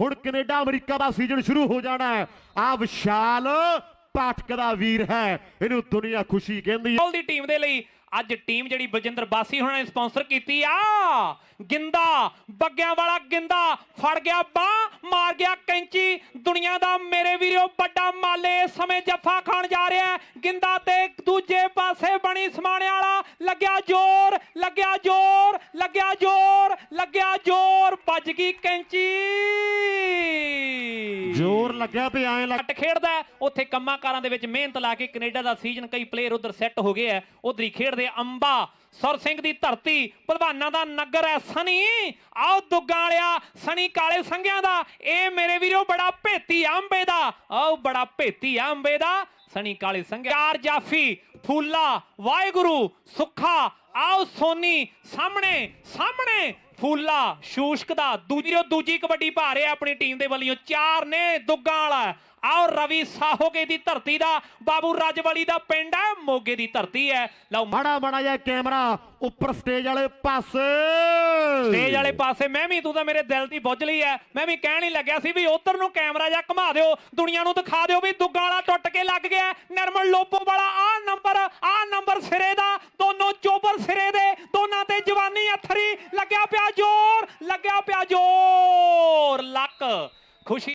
ਹੁਣ Canada America ਦਾ season ਸ਼ੁਰੂ ਹੋ ਜਾਣਾ ਹੈ। ਆ ਵਿਸ਼ਾਲ ਪਾਠਕ ਦਾ ਵੀਰ ਹੈ। ਇਹਨੂੰ ਦੁਨੀਆ ਖੁਸ਼ੀ ਕਹਿੰਦੀ ਹੈ। ਦੀ ਟੀਮ ਦੇ ਲਈ ਅੱਜ ਟੀਮ ਜਿਹੜੀ ਬਲਜਿੰਦਰ ਬਾਸੀ ਹੋਣਾ ਨੇ ਸਪਾਂਸਰ ਕੀਤੀ। ਆ ਗਿੰਦਾ, ਬੱਗਿਆਂ ਵਾਲਾ ਗਿੰਦਾ ਫੜ ਗਿਆ ਬਾਹ, ਮਾਰ ਗਿਆ ਕੈਂਚੀ। ਦੁਨੀਆ ਦਾ ਮੇਰੇ ਵੀਰੋ ਵੱਡਾ ਮਾਲੇ ਇਸ ਸਮੇਂ ਜੱਫਾ ਖਾਣ ਜਾ ਰਿਹਾ ਗਿੰਦਾ ਤੇ ਦੂਜੇ ਪਾਸੇ ਬਣੀ ਸਮਾਣੇ ਵਾਲਾ ਲੱਗਿਆ ਜ਼ੋਰ ਲੱਗਿਆ ਜ਼ੋਰ ਲੱਗਿਆ ਜ਼ੋਰ ਲੱਗਿਆ ਜ਼ੋਰ ਵੱਜ ਗਈ ਕੈਂਚੀ। ਜ਼ੋਰ ਲੱਗਿਆ ਤੇ ਐਂ ਲੱਗ ਘੱਟ ਖੇਡਦਾ ਉੱਥੇ ਕੰਮਾਂ ਕਾਰਾਂ ਦੇ ਵਿੱਚ ਮਿਹਨਤ ਲਾ ਕੇ ਕੈਨੇਡਾ ਦਾ ਸੀਜ਼ਨ ਕਈ ਪਲੇਅਰ ਉਧਰ ਸੈੱਟ ਹੋ ਗਏ ਆ ਉਧਰ ਹੀ ਖੇਡਦੇ ਅੰਬਾ ਸੁਰ ਸਿੰਘ ਦੀ ਧਰਤੀ ਪਹਿਲਵਾਨਾਂ ਦਾ ਨਗਰ ਹੈ ਸਨੀ। ਆਓ ਦੁੱਗਾਂ ਵਾਲਿਆ ਸਨੀ ਕਾਲੇ ਸੰਘਿਆਂ ਦਾ ਇਹ ਮੇਰੇ ਵੀਰੋ ਬੜਾ ਭੇਤੀ ਅੰਬੇ ਦਾ। ਆਓ ਬੜਾ ਭੇਤੀ ਅੰਬੇ ਦਾ ਸਣੀ ਕਾਲੇ ਸੰਘਿਆ ਚਾਰ ਜਾਫੀ ਫੂਲਾ ਵਾਹਿਗੁਰੂ ਸੁੱਖਾ ਆਓ ਸੋਨੀ ਸਾਹਮਣੇ ਸਾਹਮਣੇ। ਫੂਲਾ ਸ਼ੂਸ਼ਕ ਦਾ ਦੂਜੀ ਉਹ ਦੂਜੀ ਕਬੱਡੀ ਪਾ ਰਿਹਾ ਆਪਣੀ ਟੀਮ ਦੇ ਵੱਲੋਂ ਚਾਰ ਨੇ ਦੁੱਗਾਂ ਵਾਲਾ। ਆਓ ਰਵੀ ਸਾਹੋਗੇ ਦੀ ਧਰਤੀ ਦਾ ਬਾਬੂ ਰਾਜਵਾਲੀ ਦਾ ਪਿੰਡ ਹੈ ਮੋਗੇ ਦੀ ਧਰਤੀ ਹੈ। ਲਓ ਮਾੜਾ ਮਾੜਾ ਜਿਹਾ ਕੈਮਰਾ ਉੱਪਰ ਸਟੇਜ ਵਾਲੇ ਪਾਸੇ। ਸਟੇਜ ਵਾਲੇ ਪਾਸੇ ਮੈਂ ਵੀ ਤੂੰ ਤਾਂ ਮੇਰੇ ਦਿਲ ਦੀ ਬੁੱਝ ਲਈ ਐ ਮੈਂ ਵੀ ਕਹਿਣ ਹੀ ਲੱਗਿਆ ਸੀ ਵੀ ਉਧਰ ਨੂੰ ਕੈਮਰਾ ਜਾਂ ਘੁਮਾ ਦਿਓ। ਦੁਨੀਆ ਨੂੰ ਦਿਖਾ ਦਿਓ ਵੀ ਦੁੱਗਾ ਵਾਲਾ ਟੁੱਟ ਕੇ ਲੱਗ ਗਿਆ ਨਿਰਮਲ ਲੋਪੋ ਵਾਲਾ ਆ ਨੰਬਰ ਆ ਨੰਬਰ ਸਿਰੇ ਦਾ। ਦੋਨੋਂ ਸਿਰੇ ਦੇ ਦੋਨਾਂ ਤੇ ਜਵਾਨੀ ਅਥਰੀ ਲੱਗਿਆ ਪਿਆ ਜ਼ੋਰ, ਲੱਗਿਆ ਪਿਆ ਜ਼ੋਰ, ਲੱਕ, ਖੁਸ਼ੀ